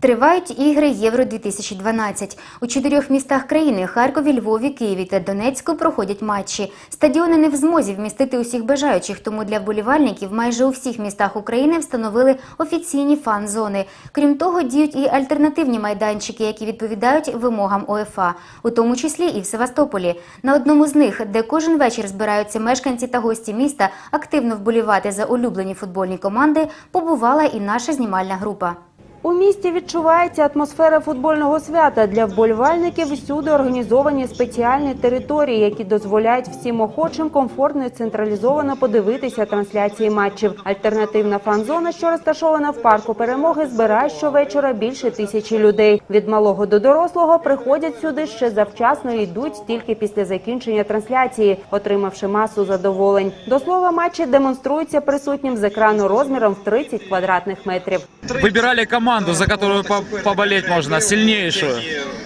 Тривають ігри Євро 2012 У чотирьох містах країни Харкові, Львові, Києві та Донецьку проходять матчі. Стадіони не в змозі вмістити усіх бажаючих, тому для вболівальників майже у всіх містах України встановили офіційні фан-зони. Крім того, діють і альтернативні майданчики, які відповідають вимогам ОФА, у тому числі і в Севастополі. На одному з них, де кожен вечір збираються мешканці та гості міста активно вболівати за улюблені футбольні команди, побувала і наша знімальна група. У місті відчувається атмосфера футбольного свята. Для вболівальників всюди організовані спеціальні території, які дозволяють всім охочим комфортно і централізовано подивитися трансляції матчів. Альтернативна фан-зона, що розташована в парку перемоги, збирає щовечора більше тисячі людей. Від малого до дорослого приходять сюди ще завчасно і йдуть тільки після закінчення трансляції, отримавши масу задоволень. До слова, матчі демонструються присутнім з екрану розміром в 30 квадратних метрів. Выбирали команду, за которую по- поболеть можно, сильнейшую.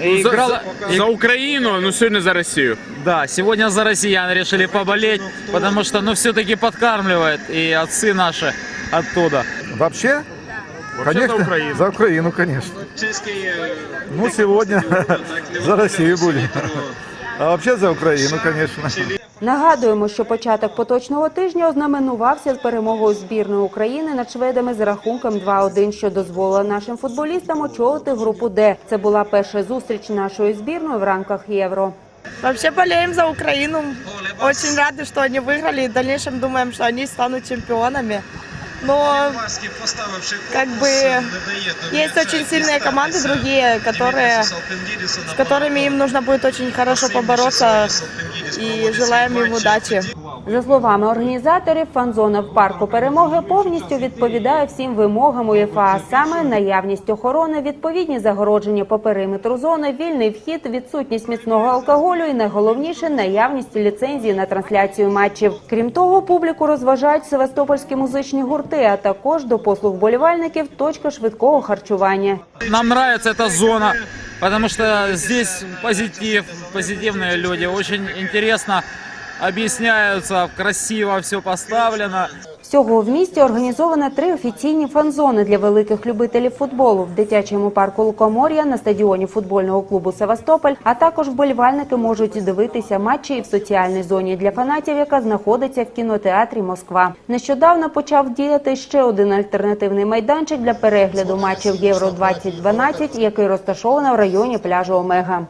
И За, играла- за- за Україну, ну сьогодні за Росію. Да, сегодня за россиян решили поболеть, потому что, ну, все-таки подкармливает, и отцы наши оттуда. Вообще? Вообще конечно, за Украину. За Украину, конечно. Ну, сегодня за Россию будем. А вообще за Украину, конечно. Нагадуємо, що початок поточного тижня ознаменувався з перемогою збірної України над шведами з рахунком 2-1, що дозволило нашим футболістам очолити групу Д. Це була перша зустріч нашої збірної в рамках євро. Вообще болеем за Украину. Очень рады, что они выиграли. И в дальнейшем думаем, что они станут чемпионами. Но как бы есть очень сильные команды другие, которые, с которыми им нужно будет очень хорошо побороться. И желаем им удачи. За словами організаторів, фан-зона в парку перемоги повністю відповідає всім вимогам УЄФА, саме наявність охорони, відповідні загородження по периметру зони, вільний вхід, відсутність міцного алкоголю і найголовніше наявність ліцензії на трансляцію матчів. Крім того, публіку розважають севастопольські музичні гурти, а також до послуг вболівальників точка швидкого харчування. Нам нравится эта зона, потому что здесь позитив, позитивные люди, очень интересно объясняются, красиво все поставлено. Всього в місті організовано три офіційні фан-зони для великих любителів футболу в дитячому парку Лукомор'я на стадіоні футбольного клубу Севастополь. А також вболівальники можуть дивитися матчі і в соціальній зоні для фанатів, яка знаходиться в кінотеатрі Москва. Нещодавно почав діяти ще один альтернативний майданчик для перегляду матчів Євро 2012 який розташовано в районі пляжу Омега.